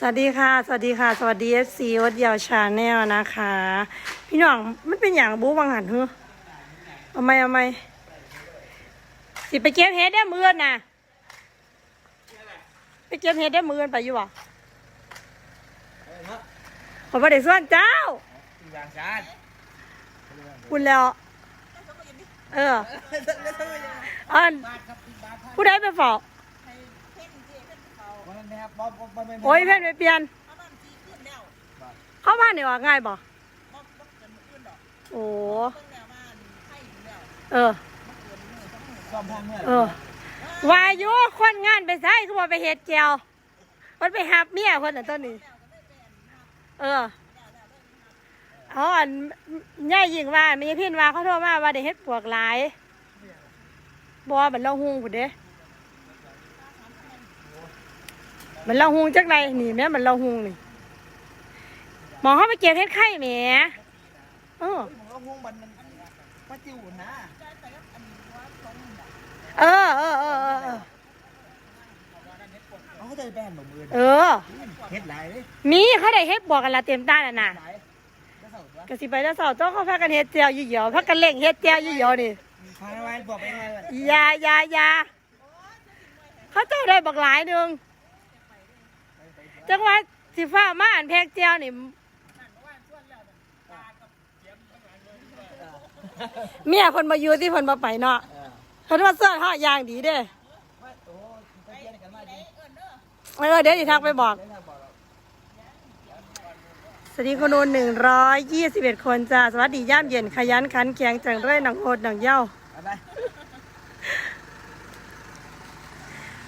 สวัสดีค่ะ สวัสดีค่ะ สวัสดีเอฟซีวัดยาวชาแนลนะคะ พี่น้องมันเป็นอย่างบู๊บังหันเฮ้อเอาไหมเอาไหมสิไปเก็บเห็ดได้มือนน่ะไปเก็บเห็ดได้มือนไปอยู่บ่ขอประเดี๋ยวส่วนเจ้าบางชาติคุณแล้ว เอออันผู้ใดไปเฝ้าวันนั้นนะ ครับบ๊อบบ๊อบบ๊อบไม่โอ้ยเพื่อนไปเปลี่ยนเข้าบ้านนี่ว่าง่ายบ่โอ้เออซ่อมทางเมื่อเออวาอยุคนงานไปใส่คือว่าไปเฮ็ดแจวมันไปหับเมียคนน่ะต้นนี้เออเขาอันย่ายยิงว่ามีพี่นว่าเขาโทรมาว่าได้เฮ็ดปวกหลายบอมันเราหุงผุดเด้ มันเราหุงจักไรนี่แม่มันเราหุงนี่หมอเขาไปเก็บเฮ็ดไข่แหมเออผมก็ห่วงบันมันป้าจิ๋วนะเออเออเออเออเออเขาจะแบนหนุ่มมือเออเฮ็ดหลายเลยมีเขาได้เฮ็ดบอกกันละเต็มตาแล้วน่ะหลายก็เสาตัวกสิไปแล้วสาวเจ้าเขาพากันเฮ็ดแจวยี่เหี่ยวพากันเล่งเฮ็ดแจวยี่เหี่ยวนี่พาไว้บอกไปไงวะอยาอยาอยาเขาเจ้าได้บักหลายหนึง จังหวะสิฟ้ามาอ่านแพกแจวนี่เมียคนมาอยู่ที่คนมาไปเนาะเออเขาว่าเสื้อห่อย่างดีเด้ว่าโอ้ไปเที่ยวกันมาดีเออเดี๋ยวสิทักไปบอกเดี๋ยวถ้าบอกเราสวัสดีคนโอนหนึ่งร้อยยี่สิบเอ็ดคนจ้า สวัสดีย่ามเย็นขยันขันแข็งจังด้วยหนังโอดหนังเย้าเอาไป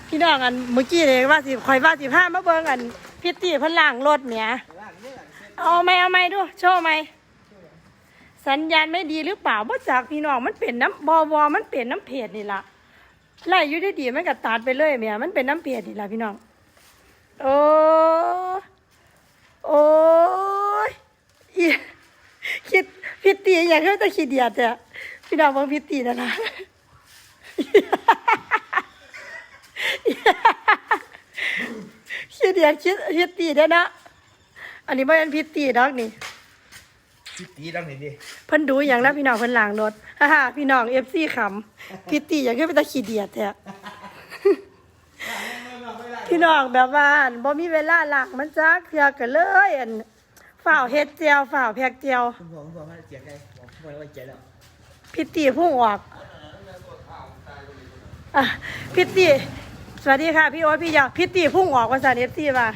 พี่น้องอันเมื่อกี้เลยว่าสิคอยว่าสิพามาเบิ่งอัน พิตตี้เพิ่นล้างรถเมียล่างนี่หลังเอาไหมเอาไหมดูโชว์ไหมสัญญาณไม่ดีหรือเปล่าบ่จากพี่น้องมันเป็นน้ำบอบอมันเป็นน้ำเพจนี่ละไล่อยู่ดีๆมันก็ตัดไปเลยเมียมันเป็นน้ำเพจนี่ละพี่น้องโอ้โอ้ยคิดพิตตี้อย่างเขาจะขี้เดียดแต่พี่น้องบิ่งพิตตี้นะนะ ขี้เดียดคิดพิตตี้ได้อนะ อันนี้ไม่เป็นพิตตี้ดอกนี่คิดตีดังไหนดิเพิ่นดูอย่างแล้วพี่น้องเพิ่นล้างรถฮ่าฮ่าพี่น้องเอฟซีขำพิตตี้อย่างขึ้นไปตะขี้เดียดแท้พี่น้องแบบว่าอั่นบ่มีเวลาล้างมันจักเทื่อก็เลยอันฝ่าวเฮ็ดเจียวฝ่าวแพกเจียวคุณบอกคุณบอกว่าเจียงไงบอกคุณบอกว่าเจียงแล้วพิตตี้พุ่งออกอะพิตตี้ สวัสดีค่ะพี่โอ๊ตพี่ยาวพิตตี้พุ่งออกว่าซั่นเอฟซีว่า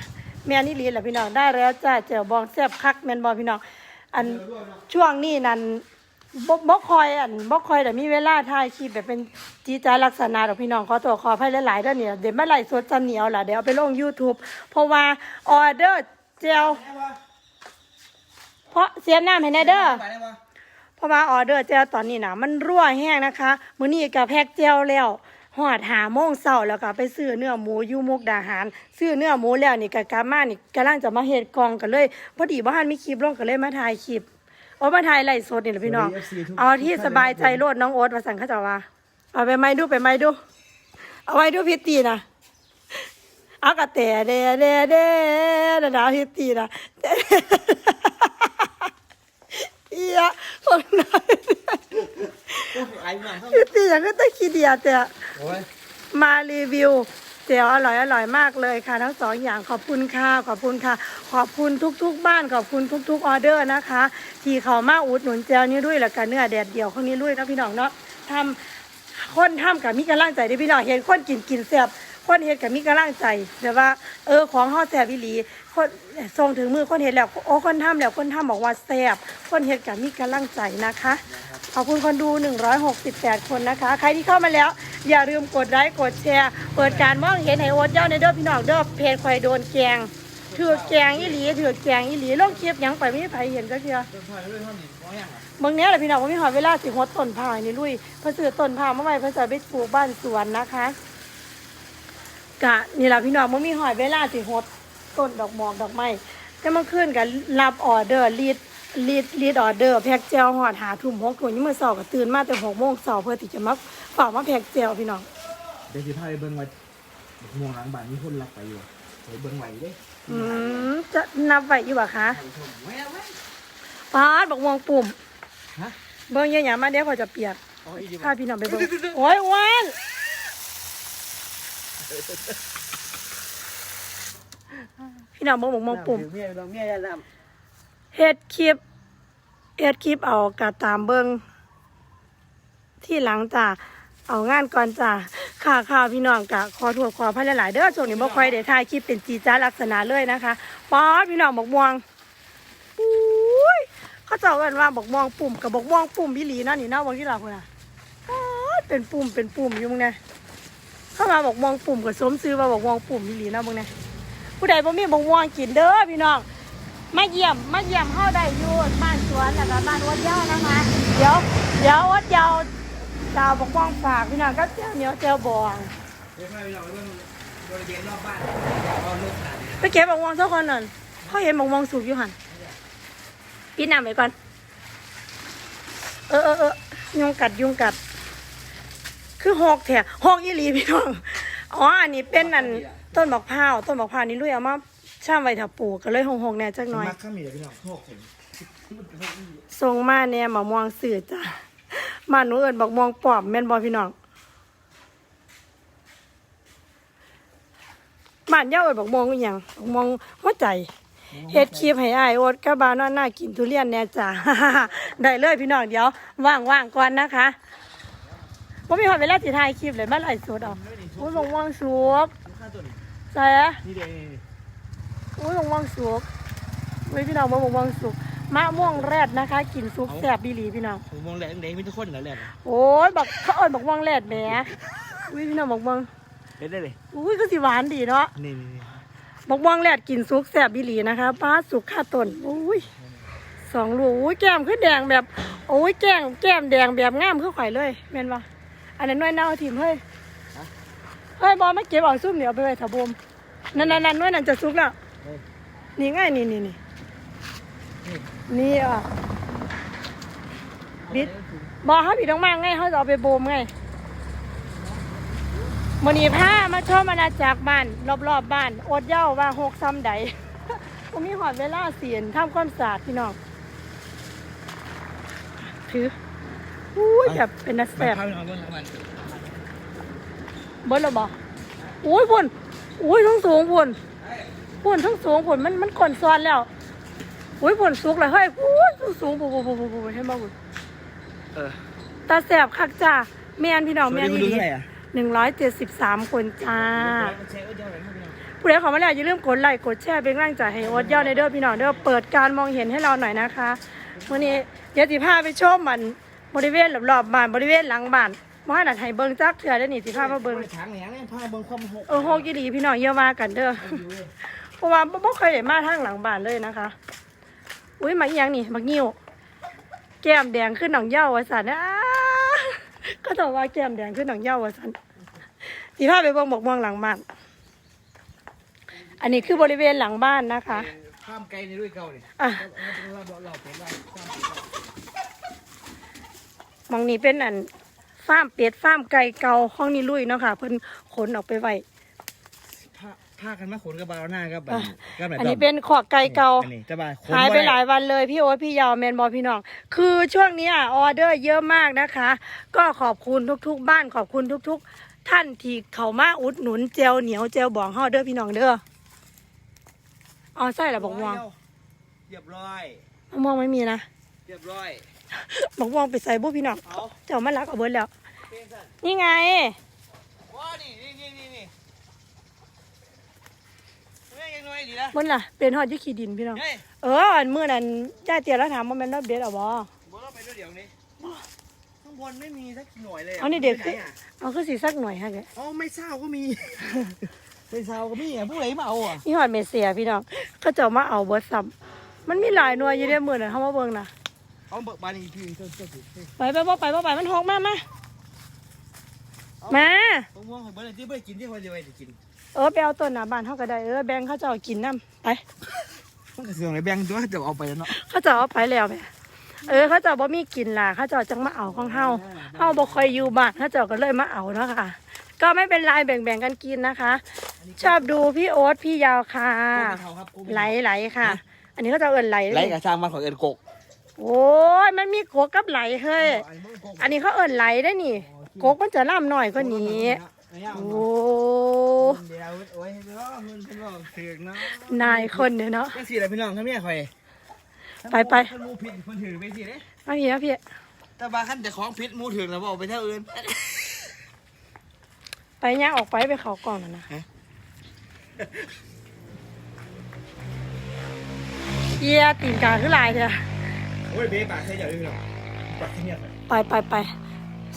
แม่นี่ลีแหละพี่น้องได้แล้วจ้าเจียวบองแซ่บคักแมนบ่พี่น้องอันช่วงนี้นั่นบ่บ่คอยอันบ่คอยแต่มีเวลาถ่ายคลิปแบบเป็นจีจาลักษณะดอกพี่น้องขอตัวขออภัยหลายๆเด้อเนี่ยเดี๋ยวมาไล่สดจันเหนียวล่ะเดี๋ยวเอาไปลง YouTube เพราะว่าออเดอร์เจลแม่วเพราะเสียน้ำให้แน่เด้อเพราะว่าออเดอร์เจลตอนนี้นะมันรั่วแห้งนะคะมื้อนี้ก็แพ็กเจลแล้ว หอดหาโมงเช้าแล้วก็ไปซื้อเนื้อหมูอยู่มุกดาหาร ซื้อเนื้อหมูแล้วนี่ก็กลับมานี่กำลังจะมาเฮ็ดกล่องกันเลยพอดีบ่ทันมีคลิปลงก็เลยมาถ่ายคลิปโอ้มาถ่ายไลฟ์สดนี่แหละพี่น้อง เอาที่สบายใจโลดน้องโอ๊ตมาสั่งเข้าเจ้าว่าเอาไปไม้ดูไปไม้ดู เอาไว้ดูพิตตีนะเอากระแต่เด้เด้เด้นะนะพิตตีนะเอียคนนั้น ไอ้หนังเขาพิตตีอย่างก็ต้องขี้เดียดแต่โอ้ยมารีวิวเจียวอร่อยอร่อยมากเลยค่ะ ทั้งสองอย่างขอบคุณค่ะขอบคุณค่ะ ขอบคุณทุก ๆ บ้านขอบคุณทุก ๆ ออเดอร์นะคะ ที่เขามาอุดหนุนเจียวนี้ด้วยแล้วกันเนื้อแดดเดียวข้างนี้ด้วยนะพี่น้องเนาะทำคนทำกับมีกำลังใจเด้อพี่น้องเห็นคนกินกินแซ่บคนเห็นกับมีกำลังใจแต่ว่า เออของห่อแซ่บวิลีคนส่งถึงมือคนเห็นแล้วโอ้คนทำแล้วคนทำบอกว่าแซ่บคนเห็นกับมีกำลังใจนะคะ ขอบคุณคนดู 168 คนนะคะ ใครที่เข้ามาแล้ว อย่าลืมกดไลค์กดแชร์ เปิดการมองเห็นให้โอ๊ตเย้าในเด้อพี่น้องเด้อเพจคอยโดนแกงถือแกงอีหลีถือแกงอีหลีลงคลิปหยังไปไม่มีใครเห็นก็เชียเดินผ่านด้วยเท่านี้มองยังอะบางเนี้ยแหละพี่น้องว่ามีหอเวลาสิหดต้นพายนี่ลุยเพอซื้อต้นพาเมื่อไหร่เพอไปปลูกบ้านสวนนะคะกะนี่แหละพี่น้องมันมีหอยเวลาสิหดต้นดอกหมอกดอกไม้จะมาขึ้นกับรับออเดอร์รีด รีดรีดออเดอร์แพ็กเจลหอดหาทุ่มหกถุงนี่มือสอบก็ตื่นมาแต่หกโมงเสาร์เพื่อที่จะมาฝากมาแพ็กเจลพี่น้องเดี๋ยวสิพาไปเบิ่งว่าม่วงหลังบ้านมีคนรักไปอยู่ไปเบิ่งไหวเด้อืมจะนับไว้อยู่บ่คะไปชมไว้เอาไว้ปาดบอกมองปุ่มฮะเบิ่งเยอะๆมาเดี๋ยวเขาจะเปียกเอาอีกดีกพาว่าพี่น้องไปเบิ่งโอ้ยอ้วันพี่น้องเบิ่งบอกมองปุ่มเมียเราเมียจะท เฮ็ดคลิปเฮ็ดคลิปเอากระตามเบิงที่หลังจ้ะเอางานก่อนจ้ะค่ะค่ะพี่น้องกะขอโทษขออภัยหลายๆเด้อช่วงนี้บ่ค่อยได้ถ่ายคลิปเป็นจีจ้าลักษณะเลยนะคะป๊อดพี่น้องบอกม่วงอุ้ยเขาเจ้ากันว่าบอกม่วงปุ่มกับบอกม่วงปุ่มพี่หลีเนั่นนี่เนาะบางที่เราพุ่นน่ะป๊อดเป็นปุ่มเป็นปุ่มอยู่มึงไงเข้ามาบอกม่วงปุ่มกับสมซื้อว่าบอกม่วงปุ่มพี่หลีเนาะมึงไงผู้ใดบ่มีบอกม่วงกินเด้อพี่น้อง มาเยี่ยมมาเยี่ยมเฮาได้อยู่บ้านสวนแล้วก็บ้านวัดเย้านะคะ เดี๋ยวเดี๋ยววัดเย้าดาวบอกว่างฝากพี่น้องก็เจ้าเหนียวเจ้าบองเดี๋ยวเราไปเบิ่งบริเวณรอบบ้านเอาลูกหลานเนี่ยไปเก็บบอกวางเท่าคนนั่นเขาเห็นบอกวางสูบอยู่หันพี่น้ำไปก่อน เออเออเออยุงกัดยุงกัด คือหอกแถะหอกยี่หลีพี่น้องอ๋ออันนี้เป็นอันต้นมะพร้าวต้นมะพร้าวนี่ลุยเอามา ช่ามไว้ถ้าปลูกก็เลยหงๆแน่จักหน่อย มักข้ามมีแต่พี่น้องโชคเห็นทรงมาเนี่ยมะม่วงสื่อจ้ะมาหนูเอิญบอกม่วงปอบแม่นบอพี่น้องบ้านเย้าเอิญบอกม่วงอหย่างบอกม่วงหัวใจเฮ็ดคลิปให้อ้ายโอดกับบาวนอนหน้ากินทุเรียนแน่จ้ะ ได้เลยพี่น้องเดี๋ยวว่างๆก่อนนะคะว่ามีหอดเวลาสิถ่ายคลิปเลยมาไล่สดเอาอุ้ยบอกม่วงสุกข้าตัวนี้ใส่อะนี่เด้ อุ้ยบอกม่วงสุกอุ้ยพี่น้องบอกม่วงสุกมะม่วงแรดนะคะกินซุปแซ่บบีหลีพี่น้องผมมองแหลงแดงมีทุกคนแล้วแหละโอ้ยบักเขาเอิญบักม่วงแรดแหมอุ้ยพี่น้องบักม่วงเห็นได้เลยอุ้ยก็สิหวานดีเนาะนี่นี่นี่บักม่วงแรดกินสุกแซ่บบิลีนะคะป้าสุกข้าต้นอุ้ยสองลูกอุ้ยแก้มคือแดงแบบโอ้ยแก้มแก้มแดงแบบงามคือข่อยเลยแม่นปะอันนั้นน้อยเน่าถิ่มเฮ้ยเฮ้ยบอลไม่เก็บเอาซุ่มเดี๋ยวเอาไปไว้ถาบมนั่นนั่นนั่นน้อยนั่นจะสุกแล้ว นี่ไงนี่นี่นี่นี่อะบิดบอเขาผิดต้องมากไงเขาจะเอาไปโบมไงมันนี้ผ้ามาชอบมานาจากบ้านรอบๆบบ้าน อดเหย้าว่าหกซ้ำใดผมมีหอดเวลาเสียนทำความสะอาดพี่น้องถืออุ้ยแบบเป็นนักแสแบบบข้าวพี่น้องเบิ่งทั้งวันเบิ้ลหรอบออุ้ยพุ่นอุ้ยทั้งสูงพุ่น พุ่นทั้งสูงพุ่นมันมันก่อนซ้อนแล้วอุ้ยพุ่นสุกเลยเฮ้ยอุ้ยสูงๆพุ่นพุ่นพุ่นพุ่นเห็นบ่พุ่นเออตาแสบคักจ้าแมนพี่น้องแมนดูดีเท่าไหร่อะหนึ่งร้อยเจ็ดสิบสามคนจ้าแชร์เออเดี๋ยวอะไรครับพี่น้องผู้ใดเขอมาแล้วอย่าลืมกดไลค์กดแชร์เป็นกำลังใจให้อดยอดในเด้อพี่น้องเด้อเปิดการมองเห็นให้เราหน่อยนะคะวันนี้เดี๋ยวสิพาไปชมมันบริเวณรอบๆบ้านบริเวณหลังบ้านมาให้นัดให้เบิ่งจักเถื่อได้อนี่สิพามาเบิ่งช้างเนี่ยเนี่ยพาเบิ่งความหกเออโฮกิลีพี่น้องเยอะมากันเด้อเพ ราะว่าบ่บ่เคยได้มาทางหลังบ้านเลยนะคะ อุ้ยมาอีหยังนี่มักงิ้วแก้มแดงขึ้นหนองเหย้าว่าสันอ้าก็ต้องว่าแก้มแดงขึ้นหนองเหย้าว่าสันสิพาไปเบิ่งบอกม่วงหลังบ้าน อันนี้คือบริเวณหลังบ้านนะคะ ข้ามไกลในด้วยเก่าเลยอะเราเราเราเป็นว่าข้ามหมองนี้เป็นอันฟาร์มเป็ดฟาร์มไก่เก่าห้องนี้ลุยเนาะค่ะ เพิ่นขนออกไปไว้ ผ้าผ้ากันมาขนกระบาหน้าครับแบบอะก็แบบอันนี้เป็นขอกไก่เก่าอันนี้จะบายขนหายไปบ่ด้หลายวันเลยพี่โอ๊ตพี่ยาวแมนบอพี่น้อง คือช่วงเนี้ยออเดอร์เยอะมากนะคะ ก็ขอบคุณทุกๆ บ้านขอบคุณทุก ๆ ท่านที่เขามาอุดหนุนเจลเหนียวเจลบองห่อเด้อพี่น้องเด้ออ๋อใส่ละบอกม่วงเรียบร้อยมะม่วงไม่มีนะเรียบร้อยบอกม่วงไปใส่บุพี่น้องเอาเจ้ามารักเอาเบิดแล้วเป็นสันนี่ไง ว้านี่นี่นี่นี่นี่เฮ้ยยังน้อย ดีนะบนล่ะ เป็นหอดยี่ขี้ดินพี่น้อง เฮ้ยเอออันมื่อนั้นย่าเตียแล้วถามว่าแมันรับเด็ดเอาบ่ บอเราไปด้วยเดี๋ยวนี้ข้างบนไม่มีสักหน่วยเลยะเอานี่เด็กไปคือไหอะเอาคือสีสักหน่อยฮะแกอ๋อไม่เศร้าก็มี ไม่เศร้าก็มีอะผู้ใดมาเอาอะนี่หอดเมเสียพี่น้องเขาเจ้ามาเอาเบิดซ้ำมันมีหลายหน่วยอยู่ในมือน่ะเขามาเบิ่งน่ะเอาเบิกบานอีกทีเจ้าเจ้าสิไปไปบ่ไปบ่ไปมันหกมามามา ผมมองเห็นเบิร์ดที่เบิร์ดกินที่คนเดียวไอ้จะกิน เออไปเอาต้นหน้าบ้านเขาก็ได้เออแบ่งเขาเจ้ากินน้ำไปมันก็เสื่อมเลยแบ่งตัวจะเอาไปแล้วเนาะเขาเจ้าเอาไปแล้วแม่เออเขาเจ้าบ่มีกินล่ะเขาเจ้าจังมาเอาของเฮาเฮาบ่ค่อยอยู่บ้านเขาเจ้าก็เลยมาเอาเนาะค่ะ ก็ไม่เป็นไรแบ่งๆกันกินนะคะ ชอบดูพี่โอ๊ตพี่ยาวค่ะโกเป็นเขาครับโกเป็นไหลเขาไหลค่ะ อันนี้ก็จะเอินไหลไหลกับช่างมันของเอิญกกโอ้ยมันมีโกกกับไหลเฮ้ยอันนี้เขาเอินไหลได้นี่โกกมันจะล่ำหน่อยกว่านี้ โอ้เดี๋ยวโอ้ยเนาะมันเป็นบอกถึงเนาะนายคนเนี่ยเนาะจังสี่แหละพี่น้องครับเนี่ยคอยไปไปท่านหมูผิดคนถือไปสิเด้มาพี่มาพี่แต่บางขั้นแต่ของผิดหมูถึงแล้วบอกไปเท่าอื่นไปย่างออกไปไปเขากล่องนั่นนะฮะเยียตีนกาขึ้นลายเถอะโอ้ยเบ๊ปากใช่อย่าลืมหรอกปากที่เนี่ยไปไปไป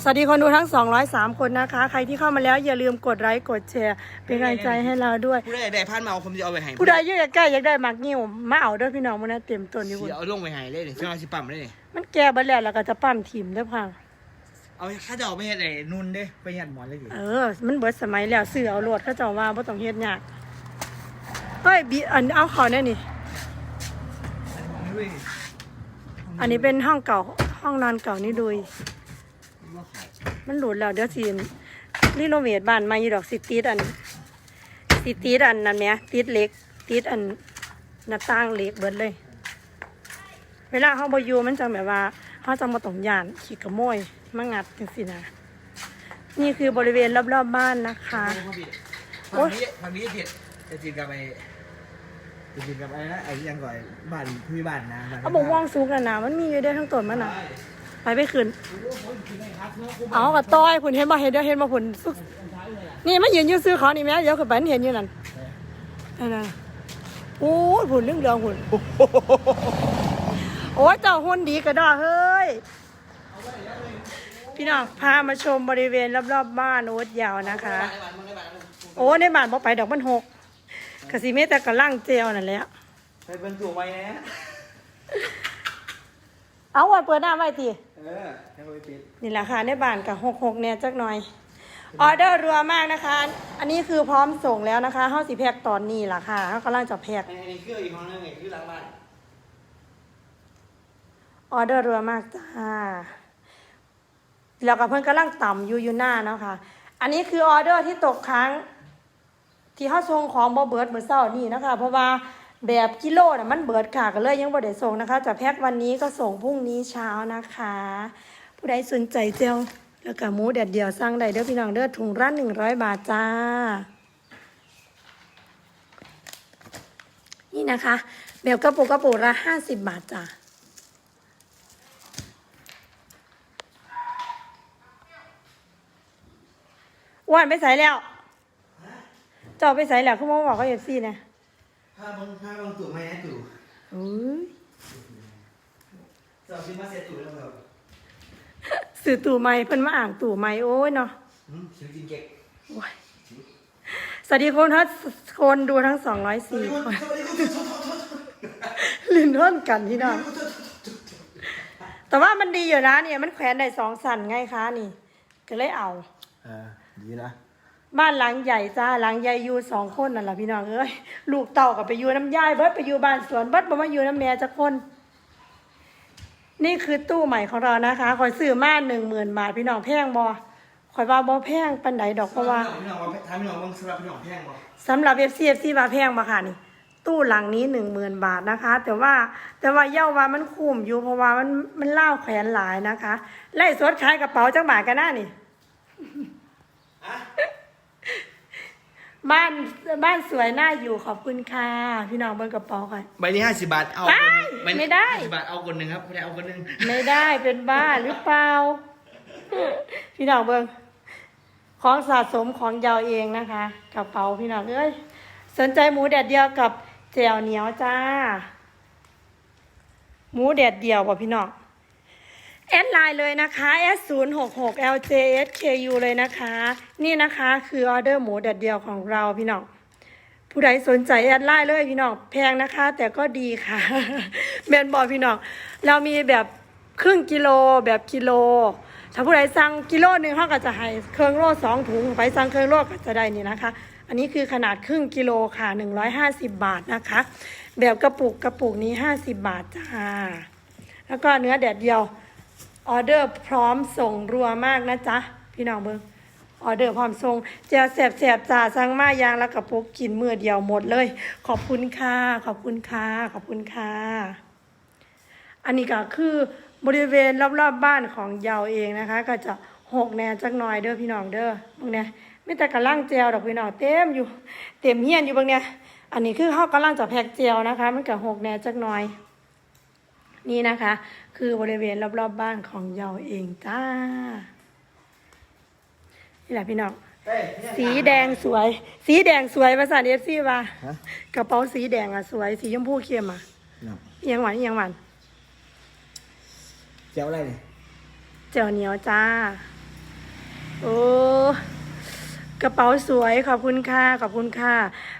สวัสดีคนดูทั้ง 203 คนนะคะ ใครที่เข้ามาแล้วอย่าลืมกดไลค์กดแชร์ เป็นกำลังใจให้เราด้วย ผู้ใดได้พันมาเอาผมจะเอาไปให้ผู้ใดอยากใกล้อยากได้มักงิ้วมาเอาเด้วยพี่น้องมันนะเต็มต้นอยู่คุเสีณยเอาลงไปให้เลยเดี๋ยวจะเอาสิปั๊มเลยนี่มันแก่เบัดแล้วแล้วก็จะปั้มถิ่มเด้วยค่ะเอาถ้าจะเอาไปเฮ็ดไอ้นุ่นเด้ไปเฮ็ดหมอนเลยสิเออ มันเบิดสมัยแล้วซื้อเอาโลดเขาเจ้าว่าบ่ต้องเฮ็ดยากเฮ้ยบีอันเอาเขาเนี่ยนี่ด้วยอันนี้เป็นห้องเก่าห้องนอนเก่านี่ดุยว่าขาย มันหลุดแล้วเดี๋ยวสิรีโนเวทบ้านใหม่อยู่ดอกสิติดอันสิติดอันนั้นแหมติดเหล็ก ติดอันหน้าต่างเหล็กเบิดเลย เวลาเฮาบ่อยู่มันจังแบบว่าเฮาจังบ่ต้องย่านขี้ขโมยมางัดจังซี่นะนี่คือบริเวณรอบๆบบ้านนะคะฝั่งนี้ฝั่งนี้ผิดจะจินกับไอ้จะจินกับไอ้นะไอ้ยังก่อนบ้านพี่บ้านนะบ้นเอาบอกว่องสุกน่ะนะมันมีอยู่ได้ทั้งต้นมันน่ะ ไปไปขึ้นเอากระต้อยผุนเห็นบ่เห็นเดี๋ยวเห็นบ่ผุนสุกนี่มันยืนอยู่ซื้อเขานี่แม่เดี๋ยวขึ้นไปมันเห็นอยู่นั่นนั่นน่ะโอ้ยผุนเรื่องเรืองผุนโอ้ยเจ้าหุ่นดีกระดอเฮ้ยพี่น้องพามาชมบริเวณรอบๆบ้านโอ๊ตยาวนะคะ โอ้ในบ้านบ่ไปดอกมันหกกะสิเมแต่กระลังเจลนั่นแหละไปเป็นตัวไว้นะ เอาวันเปิดหน้าไว้ทีเออยังไม่ปิดนี่แหละค่ะในบ้านกับหกหกเนี่ยจักหน่อย ออเดอร์รัวมากนะคะ อันนี้คือพร้อมส่งแล้วนะคะห้าสิแพ็กตอนนี้ล่ะค่ะเขากำลังจะแพ็กอันนี้คืออีกห้องนึงไงคือหลังบ้านออเดอร์รัวมากจ้าแล้วกับเพื่อนกำลังต่ำอยู่อยู่หน้าเนาะค่ะอันนี้คือออเดอร์ที่ตกค้างที่เขาส่งของบอเบิร์ดเหมือนเศร้านี่นะคะ เพราะว่า แบบกิโลน่ะมันเบิดค่ะก็เลยยังบ่ได้ส่งนะคะจะแพ็กวันนี้ก็ส่งพรุ่งนี้เช้านะคะ ผู้ใดสนใจเจลแล้วก็หมูแดดเดียวสั่งได้เด้อพี่น้องเด้อถุงละหนึ่งร้อยบาทจ้า นี่นะคะแบบกระปุกกระปุกละห้าสิบบาทจ้าอ้วนไปใส่แล้วเจ้าไปใส่แล้วคุณหมอบอกเขาเอฟซีนะ ผ้าบางผ้าบางตัวไม้นะตู่อุ้ยจะซื้อมาเสร็จตู่แล้วครับสื่อตู่ไม้เพิ่นมาอ่างตู่ไม้โอ้ยเนาะอืมซื้อกินเก๊กโอ้ยสวัสดีคนทัศคนดูทั้งสองร้อยสี่คนลินท่อนกันที่นอนแต่ว่ามันดีอยู่นะเนี่ยมันแขวนได้สองสันไงคะนี่ ก็เลยเอาเออดีนะ บ้านหลังใหญ่จ้าหลังใหญ่อยู่สองคนนั่นแหละพี่น้องเอ้ยลูกเต่ากับไปอยู่น้ำย่ายเบิดไปอยู่บ้านสวนเบิดบ่มาอยู่น้ำแม่จักคน นี่คือตู้ใหม่ของเรานะคะคอยซื้อมาหนึ่งหมื่นบาทพี่น้องแพงบ่คอยว่าบ่แพงปันใดดอกเพราะว่าพี่น้องว่าทำพี่น้องบางสำหรับพี่น้องแพงบ่สำหรับ FC FC มาแพงมาค่ะนี่ตู้หลังนี้หนึ่งหมื่นบาทนะคะ แต่ว่าแต่ว่าเย่าว่ามันคุ้มอยู่เพราะว่ามันมันเล่าแขวนหลายนะคะไล่สดขายกระเป๋าจังบาทกันหน้านี่อะ บ้านบ้านสวยน่าอยู่ขอบคุณค่ะ พี่น้องเบิ้งกระเป๋าค่ะ ใบนี้ห้าสิบบาท เอาไม่คนไม่ได้ ห้าสิบบาทเอาคนหนึ่งครับไม่ได้เอาคนหนึ่งไม่ได้เป็นบ้าหรือเปล่า พี่น้องเบิ้งของสะสมของยาวเองนะคะกระเป๋าพี่น้องเอ้ยสนใจหมูแดดเดียวกับแจ่วเหนียวจ้า หมูแดดเดียวป่ะพี่น้อง แอดไลน์เลยนะคะ S 0 6 6 L J S K U เลยนะคะ นี่นะคะคือออเดอร์หมูแดดเดียวของเราพี่น้องผู้ใดสนใจแอดไลน์เลยพี่น้องแพงนะคะ แต่ก็ดีค่ะแมนบอกพี่น้องเรามีแบบครึ่งกิโลแบบกิโล ถ้าผู้ใดสั่งกิโลหนึ่งเขาก็จะให้เครื่องโลสองถุงไปสั่งเครื่องโลก็จะได้นี่นะคะ อันนี้คือขนาดครึ่งกิโลค่ะหนึ่งร้อยห้าสิบบาทนะคะ แบบกระปุกกระปุกนี้ห้าสิบบาทจ้าแล้วก็เนื้อแดดเดียว ออเดอร์พร้อมส่งรัวมากนะจ๊ะ พี่น้องเบิ้งออเดอร์พร้อมส่งเจียวแสบจ่าสั่งมายางแล้วกระปุกกินมือเดียวหมดเลย ขอบคุณค่ะ ขอบคุณค่ะ ขอบคุณค่ะ อันนี้ก็คือบริเวณรอบๆบบ้านของเยาเองนะคะ ก็จะหกแนวจักหน่อยเด้อพี่น้องเด้อบางเนี่ยไม่แต่กระล่างเจลดอกพี่น้องเต็มอยู่ เต็มเฮียนอยู่บางเนี่ยอันนี้คือเขากำลังจะแพ็กเจลนะคะ มันก็หกแนวจักหน่อยนี่นะคะ คือบริเวณรอบๆบบ้านของเยาเองจ้า นี่แหละพี่น้องเฮ้ยเนี่ยสีแดงสวย สีแดงสวยภาษาเอฟซีว่าฮะกระเป๋าสีแดงอะสวย สีชมพูเข้มอะเนาะเอียงหวานเอียงหวานเจ้าอะไรเนี่ยเจียวเหนียวจ้า โอ้ กระเป๋าสวยขอบคุณค่ะขอบคุณค่ะ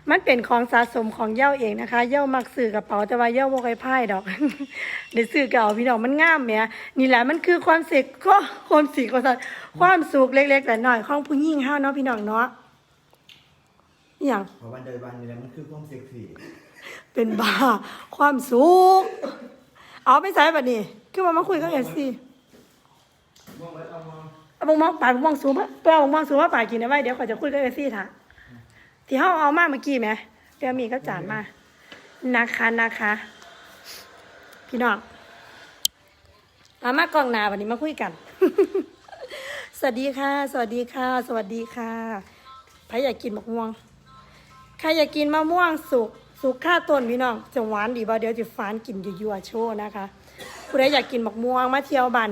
มันเป็นของสะสมของเย่าเองนะคะ เย่ามักซื้อกระเป๋าแต่ว่าเย่าบ่เคยพ่ายดอก เดี๋ยวซื้อเก่าพี่น้องมันงามแหมนี่แหละมันคือความสิกก็ความสิกก็ความสุขเล็กๆแต่น้อยของผู้หญิงเฮาเนาะพี่น้องเนาะอหย่างเพราะวันเดยวันนี่แหละมันคือความเซ็กซี่เป็นบ้าความสุขเอาไปใส่แบบนี้คือว่ามาคุยกับเอสซี่มองไว้เอามองเอา บงมองป่าบงมองสูงมาเปล่าบงมองสูงมาป่ากินได้ไว้เดี๋ยวขอยจะคุยกับเอซี่ถ่ะที่เขาเอามาเมื่อกี้ไหมเดี๋ยวมีก็จานมานะคะนะคะ พี่น้องมามากองหนาวันนี้มาคุยกัน สวัสดีค่ะ สวัสดีค่ะ สวัสดีค่ะใครอยากกินมะม่วงใครอยากกินมะม่วงสุกสุกข้าต้นพี่น้องจะหวานดีบ่เดี๋ยวจะฟานกินยั่วๆโชว์นะคะผู้ใดอยากกินมะม่วงมาเที่ยวบ้าน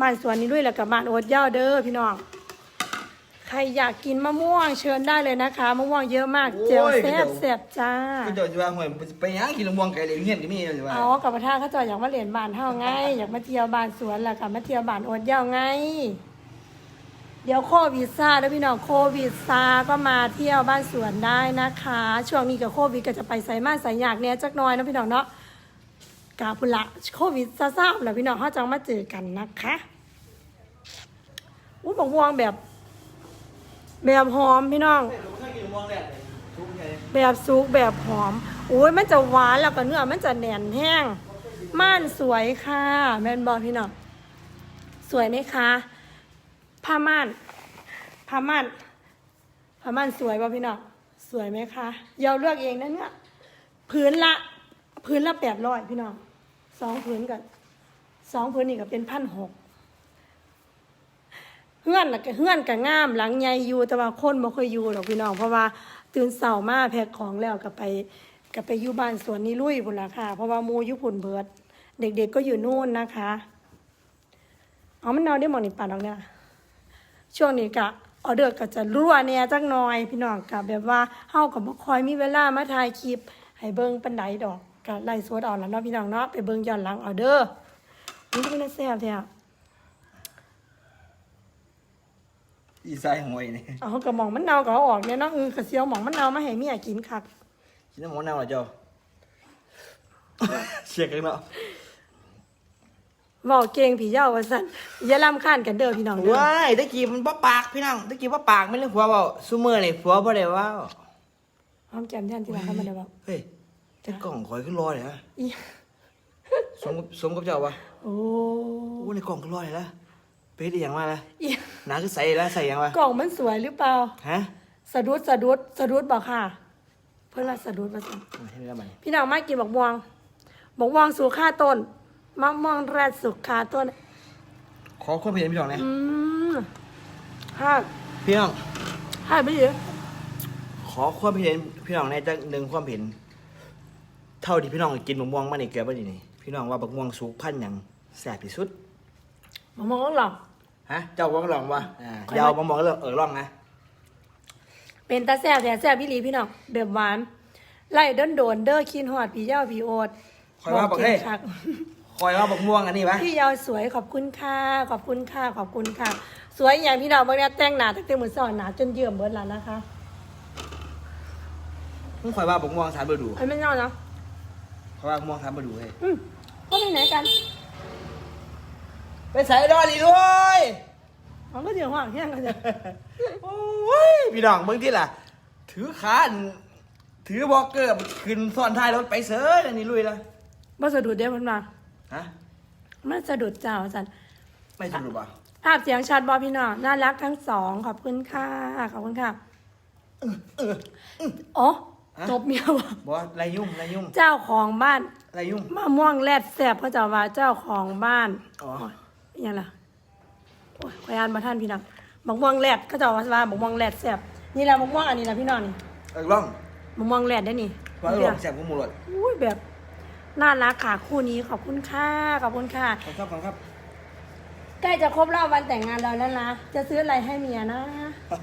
บ้านสวนนี้ด้วยแล้วกับบ้านโอ๊ตย่าเด้อพี่น้อง ใครอยากกินมะม่วงเชิญได้เลยนะคะมะม่วงเยอะมากเจลแซ่บแซ่บจ้าก็เจ้าจะว่าหวยไปหยังกินลำวงไก่เหลียวเงี้ยนก็มีเลยว่าเอากับประธานเขาจอยอยากมาเรียนบ้านเฮาไง อยากมาเที่ยวบ้านสวนแล้วกับมาเที่ยวบ้านโอ๊ตย่าไง เดี๋ยวโควิดซาแล้วพี่น้องโควิดซาก็มาเที่ยวบ้านสวนได้นะคะ ช่วงนี้กับโควิดก็จะไปใส่มาใส่ยากเนี่ยจักหน้อยเนาะพี่น้องเนาะ กาพุละโควิดซาซาแล้วพี่น้องเขาจะมาเจอกันนะคะอุ้ยบอกวงแบบ แบบหอมพี่น้อง แบบซุกแบบหอมโอ้ยมันจะหวานแล้วก็เนื้อมันจะแน่นแห้ง ม่านสวยค่ะ แมนบอกพี่น้องสวยไหมคะผ้าม่านผ้าม่านผ้าม่านสวยป่ะพี่น้องสวยไหมคะเยาเลือกเองนะเนี่ยพื้นละพื้นละแปดร้อยพี่น้อง สองพื้นกันสองพื้นนี่ก็เป็นพันหกเฮือนน่ะก็เฮือนก็งามหลังใหญ่อยู่แต่ว่าคนบ่เคยอยู่หรอกพี่น้องเพราะว่าตื่นเสามาแพ็คของแล้วก็ไปก็ไปอยู่บ้านสวนนี่ลุยพุ่นละค่ะ เพราะว่ามูอยู่พุ่นเบิด เด็กๆก็อยู่นู่นนะคะเอามันนอนได้หมดนี่ป่านออกเนี่ยช่วงนี้กะออเดอร์ก็จะรั่วเนี่ยจักหน่อย พี่น้องกับแบบว่าเฮากับบ่คอยมีเวลามาถ่ายคลิปให้เบิ่งปันไดดอก ก็ไล่สดเอาแล้วเนาะพี่น้องเนาะไปเบิ่งย้อนหลังเอาเด้อนี่ก็เป็นแซ่บแท้อะอีสายหวยนี่เอากระหม่องมันเนาก็เอาออกเนี่ยเนาะเออกระเสียวหม่องมันเนามาให้เมียกินคักกินน้ำหมูน้ำเหรอเจ้าเชียร์กันเนาะเว้าเก่งผีเหย้าว่าซั่นอย่าลำคาญกันเด้อพี่น้องเด้อว้ายตะกี้มันบ่ปากพี่น้องตะกี้บ่ปากไม่เรื่องผัวเว้าซุมื้อนี่ผัวบ่ได้เว้าหอมแก้มแทนที่ว่าเขามาได้เว้าเฮ้ย แต่กล่องข่อยขึ้นลอยเลยฮะอีสมกับสมกับเจ้าปะโอ้โอ้ในกล่องขึ้นลอยแล้วไปเฮ็ดอหย่างมาละอีหนาคือใส่แล้วใส่หยังวะกล่องมันสวยหรือเปล่า ฮะสะดุดสะดุดสะดุดบอกค่ะ เพื่อนละสะดุดว่าซั่นมาให้ได้ไหมพี่น้องมากินบักม่วงบักม่วงสุกค่าต้นมะม่วงแรดสุกค่าต้น ขอความเห็นพี่น้องนะอืมห้าพี่น้องห้าไม่เยอะขอความเห็นพี่น้องในจักหนึ่งความเห็น เท่าที่พี่น้องกินมะม่วงมาในเกลือบ่นี่นี่พี่น้องว่าบักม่วงสุกพันธุ์หยังแซ่บที่สุด มะม่วงหรอก ฮะ เจ้าว่าลองวะอ่าข้อยอยาวว่ามะม่วงเออเออลองนะ เป็นตาแซ่บแต่แซ่บพี่ลีพี่น้องเดือบหวาน ไล่เดินโดนเด้อคินหอดพี่เย้าพี่โอดคอยว่าบอกเก่เฮ้งยคัก คอยว่าบักม่วงอันนี้ปะพี่เยาวสวยขอบคุณค่ะ ขอบคุณค่ะ ขอบคุณค่ะ สวยอย่างพี่น้องบางเนี่ยแต่งหน้าตั้งแต่มือสอนหนาจนเยื่อมเบิดแล้วนะคะมึงคอยว่าบักม่วงทานบ่ดูไอ้ไม่นอนเนาะ คอยว่าบักม่วงทานบ่ดูเฮ้ยอืมก็ไปไหนกันไปใส่ดอนอีกด้วยมันก็เดี๋ยวห่างแค่กันเถอะโอ้ยพี่น้องเบิ่งที่ล่ะ ถือขาอันถือบอกเกอร์ขึ้นซ้อนท้ายรถไปเสืออันนี้ลุยละบ่สะดุดเด้อเพิ่นมาฮะมันสะดุดเจ้าสันไม่สะดุดป่ะอภาพเสียงชัดบอพี่น้องน่ารักทั้งสองขอบคุณค่ะขอบคุณค่ะอ๋อฮะ จบเมียวะบอกว่าไรยุ่งไรยุ่งเจ้าของบ้านไรยุ่งมะม่วงแรดแสบเขาจะว่าเจ้าของบ้านอ๋ออหยังล่ะโอ้ยขอยอ่านมาท่านพี่น้องมะม่วงแรดเขาจะว่าว่ามะม่วงแรดแสบนี่แหละมะม่วงอันนี้นะพี่น้องนี่เออล่องมะม่วงแรดได้นี่ว่าเออล่องแสบกูหมดเลยอุ้ยแบบน่ารักค่ะคู่นี้ขอบคุณค่ะขอบคุณค่ะขอบครับขอบครับใกล้จะครบรอบวันแต่งงานเราแล้วนะจะซื้ออะไรให้เมียนะเอา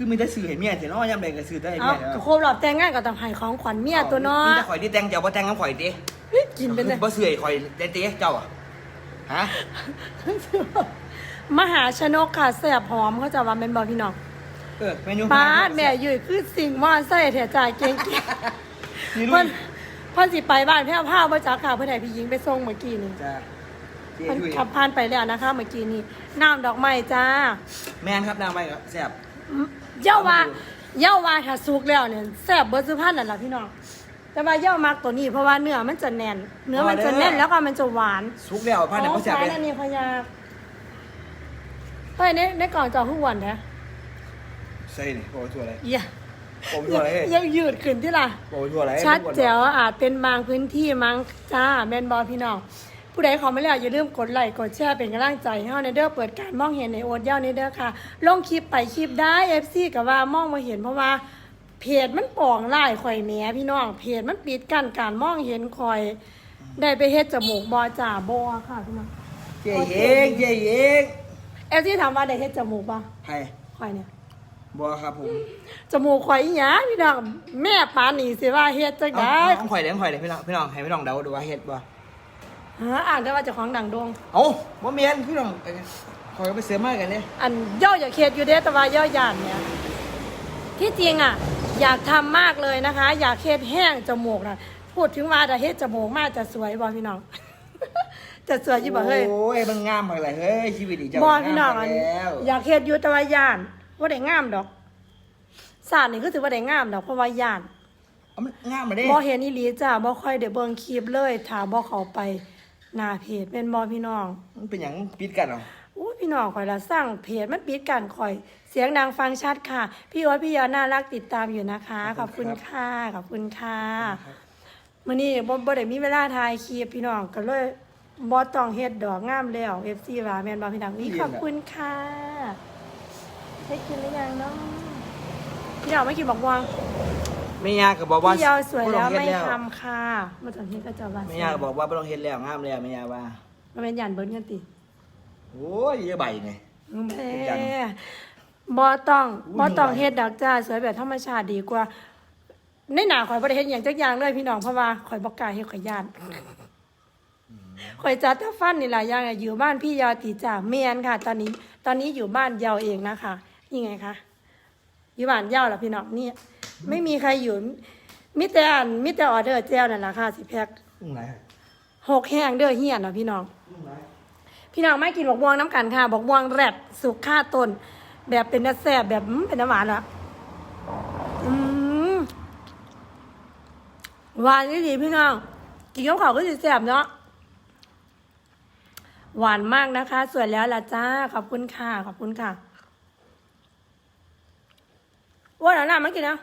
คือมีแต่สื่อเห็นเมียเสียเนาะยามใดก็สื่อได้เอาเมียก็ครบรอบแต่งงานก็ต้องให้ของขวัญเมียตัวเนาะมีแต่ข่อยที่แต่งเจ้าบ่แต่งกับข่อยติเฮ้ยกินเป็นเลยบ่เสื่อยข่อยเด้ติเจ้าอะฮะมหาชนกค่ะแสบหอมเขาจะว่าเป็นบอพี่น้องเออเมนูป้าดแม่ยุ่ยคือสิ่งมอไซค์เถียจ่ายเก่งนี่ๆลุเพิ่ยนเพิ่นสิไปบ้านแพ้วผ้าว่าจักค่ะเพิ่นให้พี่หญิงไปส่งเมื่อกี้นี่จ้าเจ๊เพิ่นลุยขับผ่านไปแล้วนะคะ เมื่อกี้นี่น้ำดอกไม้จ้า แม่นครับนางไปครับแซ่บ เย้าว่าเย้าว่าถ้าสุกแล้วเนี่ยแซ่บเบิดสุพรรณนั่นล่ะพี่น้องแต่ว่าเย้ามักตัวนี้เพราะว่าเนื้อมันจะแน่น เนื้อมันจะแน่นแล้วก็มันจะหวานสุกแล้วพันธุ์เนี่ยบ่แซ่บอ๋อเลยสารอันนี้พยาไปในในกล่องจอผู้หวันแท้ใส่นี่โอ้ยทั่วอะไรเหี้ยโอ้ยทั่วอะไรยังยืดขึ้นที่ล่ะโอ้ยทั่วอะไรชัดแจ๋วอาจเป็นบางพื้นที่มั้งจ้าแมนบอพี่น้อง ผู้ใดเขอไม่แล้วอย่าลืมกดไลค์กดแชร์เป็นกำลังใจให้เฮาในเด้อเปิดการมองเห็นในโอดเย้าในเด้อค่ะลงคลิปไปคลิปได้ FC กับว่ามองมาเห็นเพราะว่า เพจมันป่องไล่ข่อยแหมพี่น้อง เพจมันปิดกั้นการมองเห็นข่อย ได้ไปเฮ็ดจมูกบอจ่าบอค่ะพี่น้องเจ๊เองเจ๊เอง FC ถามว่าได้เฮ็ดจมูกบ่ไผ่ข่อยเนี่ยบ่ครับผมจมูกข่อยอีหยังพี่น้องแม่ปานนี่สิว่าเฮ็ดจังเอาได๋เอาของข่อยเด้ของข่อยเด้พี่น้องพี่น้องให้พี่น้องเดาดูว่าเฮ็ดบ่ ฮะอ่านได้ว่าเจ้าของดังโดง เอ้าบ่แม่นพี่น้องเอ้ยข่อยก็ไปเสริมมากันเด้อันย่ออย่าเครียดอยู่เด้แต่ว่าย่อย่านเนี่ยที่จริงอะ อยากทำมากเลยนะคะ อยากเฮ็ดแห้งจมูกนะพูดถึงว่าจะเฮ็ดจมูกมากจะสวยบ่พี่น้อง จะสวยอยี่บ่เฮ้ยโอ้ยมันงามมากเลยเฮ้ยชีวิตอีเจ้าบ่พี่น้องงามอันมากแล้วอยากเฮ็ดอยู่แต่ว่าย่านว่าได้งามดอกศาสตร์นี่ก็ถือว่าได้งามดอกเพราะว่าย่าน เอามันงามมาเด้บ่เห็นอีหลีจ้าบ่ค่อยได้เบิ่งคลิปเลยถ้าบ่เข้าไป หน้าเพจเป็นบ่พี่น้องมันเป็นหยังปิดกันเหรออู้พี่น้องข่อยละสร้างเพจมันปิดกันข่อย เสียงดังฟังชัดค่ะ พี่โอ๊ตพี่ยอน่ารักติดตามอยู่นะคะ ขอบคุณค่ะขอบคุณค่ะมื้อนี้บ่บ่ได้มีเวลาถ่ายคลิปพี่น้องก็เลยบ่ต้องเฮ็ดดอกงามแล้ว FC ว่าแม่นบ่พี่น้องวิขอบคุณค่ะได้กินหรือยังเนาะพี่น้องไม่กินบอกวาง ไม่ยากก็บอกว่าพี่ยาวสวยแล้วบ่ต้องไม่เฮ็ดทำค่ะมาจากนี้ก็จะว่าไม่ยากก็บอกว่าบ่ต้องเฮ็ดแล้วงามแล้วไม่ยากว่ามันเป็นหยันเบิ้ลกันติโอ้ยเยอะใบไงแม่จังบอต้องอุ้ยบอต้องหน่อยเฮ็ดดอกจ้าสวยแบบธรรมชาติดีกว่าในหนาข่อยบ่ได้เฮ็ดอย่างจักอย่างเลยพี่น้องเพราะว่าข่อยบ่กล้าเฮ็ดข่อยย่านข่อยจัดแต่ฟันนี่หลายอย่างอะอยู่บ้านพี่ยาวตีจ่าเมียนค่ะ ตอนนี้ ตอนนี้อยู่บ้านยาวเองนะคะนี่ไงคะอยู่บ้านยาวล่ะพี่น้องนี่ ไม่มีใครอยู่มิแต่อันมิแต่ออเดอร์แจ้วนั่นล่ะค่ะสิแพ็คอุ้งไหนหกแห้งเด้อเฮียนเนาะพี่น้องอุ้งไหนพี่น้องไม่กินบอกบวงน้ำกันค่ะบอกบวงแรดสุกค่าต้น แบบเป็นน้ำแซ่บแบบอื้อเป็นน้ำหวานอะอืมหวานนี่ดีพี่น้องกินข้าวเขาวก็จะแซ่บเนาะหวานมากนะคะ สวยแล้วล่ะจ้า ขอบคุณค่ะ ขอบคุณค่ะว่าหนาหน้ามากินนะ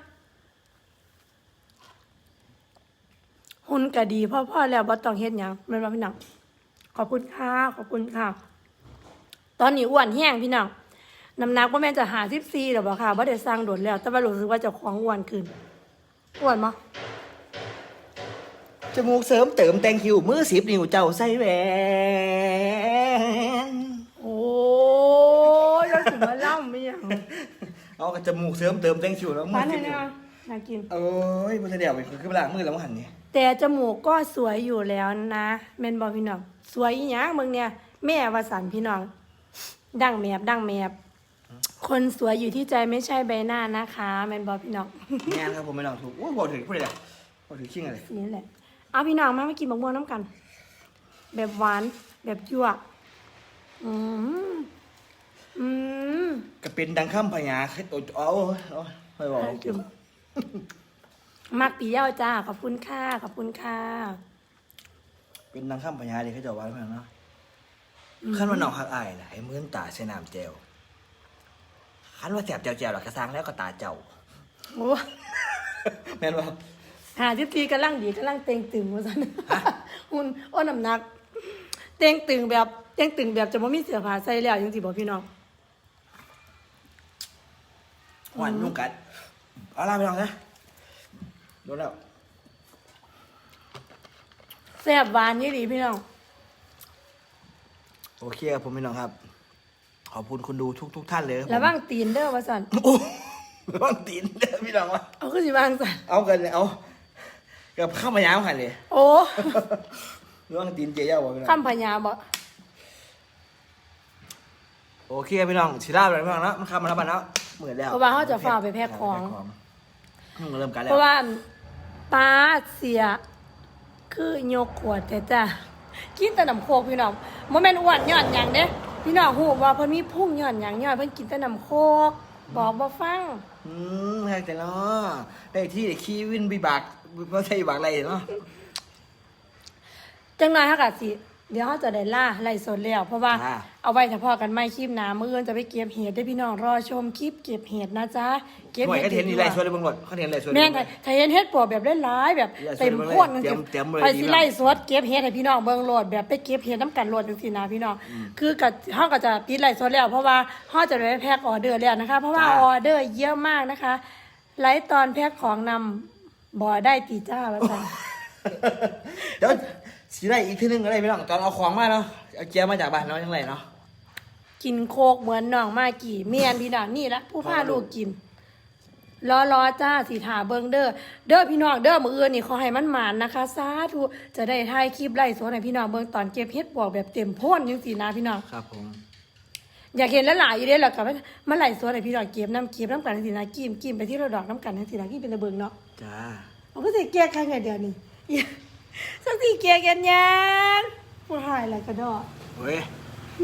หุ่นก็ดีพ่อพ่อๆแล้วบ่ต้องเฮ็ดหยังแม่นบ่พี่น้องขอบคุณค่ะขอบคุณค่ะ ตอนนี้อ้วนแห้งพี่น้องน้ำหนักว่าแม่นจะหาสิบซีหรอเปล่าค่ะว่าเดี๋ยวสร้างโดดแล้ว แต่ว่ารู้สึกว่าเจะของอ้วนขึ้นอ้วนมั้จมูกเสริมเติมแต่งคิวมือสิบนิ้วเจ้าใส่แหวนโอ้ยเราถึงมาล่ำไม่ยังเอากับจมูกเสริมเติมแต่งคิวแล้วมืฟัอนสิให้บนิ้วนะอยากกินโอ้ยมันจะเดี่ยวไปคือเวลามือแล้วมันหันนี่ แต่จมูกก็สวยอยู่แล้วนะเมนบอพี่น้อง สวยอีหยังมึงเนี่ย แม่วาสันพี่น้อง ดังแมบดังแมบคนสวยอยู่ที่ใจไม่ใช่ใบหน้านะคะแมนบอพี่น้องงานครับผมไม่ลองถูกโอ้ยบอกถึงพูดเลยอะบอกถึงชิ่งอะไรนี่แหละเอาพี่น้องมามากินมะม่วงน้ำกัน แบบหวานแบบยั่วอืมอืมก็เป็นดังข้ามพญาโอ้ยเอาเอาไปบอกจุ่ มมักปีเย้าจ้า ขอบคุณค่ะ ขอบคุณค่ะเป็นดังข้ามพญาเลยเขาจะว่าแล้วเนาะขั้นว่าน้องฮักอายนะให้มื้นตาใส่น้ำแจวขั้นว่าแสบแจวแจวหรอกกระซังแล้วก็ตาเจ้าโอ้แม่นว่าหาทิพทีกำลังดีกำลังเต็งตึงว่าซั่นหุ่นอ้วนน้ำหนัก เต็งตึงแบบเต็งตึงแบบจะบ่มีเสื้อผ้าใส่แล้วจังซี่บ่พี่น้องหวานยุ่งกัดเอาล่ะไปลองนะ โดนแล้วแซ่บหวานนี่ดีพี่น้องโอเคครับผมพี่น้องครับ ขอบคุณคุณดูทุกทุกๆท่านเลยครับผมระวังตีนเด้อว่าซั่นโอ้ระวังตีนเด้อพี่น้องวะเอาคือสิวางซั่นเอากันเลยเอากับข้าวมายามกันเลยโอ้ระวังตีนเจียวบ่พี่น้องคำพญาบ่โอเคพี่น้องชิลาไปแล้วพี่น้องเนาะมันคำมาแล้วบัดเนาะเหมือนแล้วเพราะว่าเขาจะฝ่าไปแพ็คของอืมเริ่มกันแล้เพวราะว่า ป้าเสีย คือยกขวดแต่จ้ะกินแต่น้ำโคกพี่น้องบ่แม่นอ้วนย้อนหยังเด้พี่น้องฮู้ว่าเพิ่นมีพุ่งย้อนหยังย้อนเพิ่นกินแต่น้ำโคก บอกบ่ฟัง อืมแฮกแต่เนาะได้ที่ได้ขี้วินบีบากไม่ใช่บากอะไรเนาะจังหน่อยเฮาก็สิ เดี๋ยวเฮาจะได้ล่าไล่สดแล้วเพราะว่าอ่า เอาไว้เฉพาะกันไม่คลิปหน้ามื้ออื่นจะไปเก็บเห็ดได้อพี่น้องรอชมคลิปเก็บเห็ดนะจ๊ะเก็บหน่วยเห็ดก็เห็นนี่ไรดีกว่าช่วยเลยเบังหมดเขาเห็นอะไรช่วยแม่นถ้าถ้าเห็นเฮ็ดปวกแบบหลายๆแบบอย่าเต็มสวยโพ่นเตรียมเตรียมเลยไปดีสิมากไล่สดเก็บเฮ็ดให้พี่น้องเบิ่งโลดแบบไปเก็บเฮ็ดน้ำกันโลดจังซี่นะพี่น้องคือกับเฮาก็จะปิดไล่สดแล้ว เพราะว่าเฮาจะได้แพ็คออเดอร์แล้วนะคะ เพราะว่าออเดอร์เยอะมากนะคะไลฟ์ตอนแพ็คของนำบ่ได้ตีจ้าว่าซั่น เดี๋ยว สีได้อีกทีนึงก็ได้พี่น้องตอนเอาของมาเนาะเอาเจียมาจากบ้านเนาะยังไงเนาะกินโคกเหมือนน้องมากกี่เมียนพี่น้องนี่ละผู้พาลูกกินรอรอจ้าสีถาเบิงเด้อเด้อพี่น้องเด้อมืออื่นนี่ขอให้มันหมานนะคะสาธุจะได้ถ่ายคลิปไล่สดให้พี่น้องเบิงตอนเก็บเฮ็ดปวกแบบเต็มโพ่นจังซี่นะพี่น้องครับผมอยากเห็นหลายๆอยู่เด้แล้วก็มาไล่สดให้พี่น้องเก็บน้ำเก็บน้ำกันจังซี่นะกิมกิมไปที่เราดอกน้ำกันจังซี่นะกิมเป็นตะเบิงเนาะจ้ามันก็สิเกลียกใครไงเดี๋ยวนี้ สักสิเกลียกันยังผู้หายอะไรก็ดอกเฮ้ย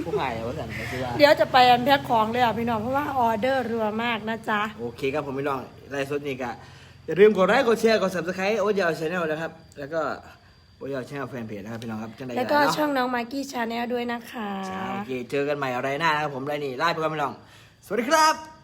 ผู้หายว่าสั่นก็คือว่า เดี๋ยวจะไปอันแพ็คของเลยอะพี่น้องเพราะว่าออเดอร์รัวมากนะจ๊ะ โอเคครับผมพี่น้องไลฟ์สดนี่ก็อย่าลืมกดไลค์กดแชร์กด subscribe โอ้ยยาวชาแนลนะครับ แล้วก็โอ้ยยาวชาแนลแฟนเพจนะครับพี่น้องครับจังไดแล้วก็เนาะช่องน้องมากกี้ชาแนลด้วยนะคะจ้าโอเคเจอกันใหม่อะไรหน้านะครับผมไรนี่ไล่ไปกันพี่น้อง สวัสดีครับ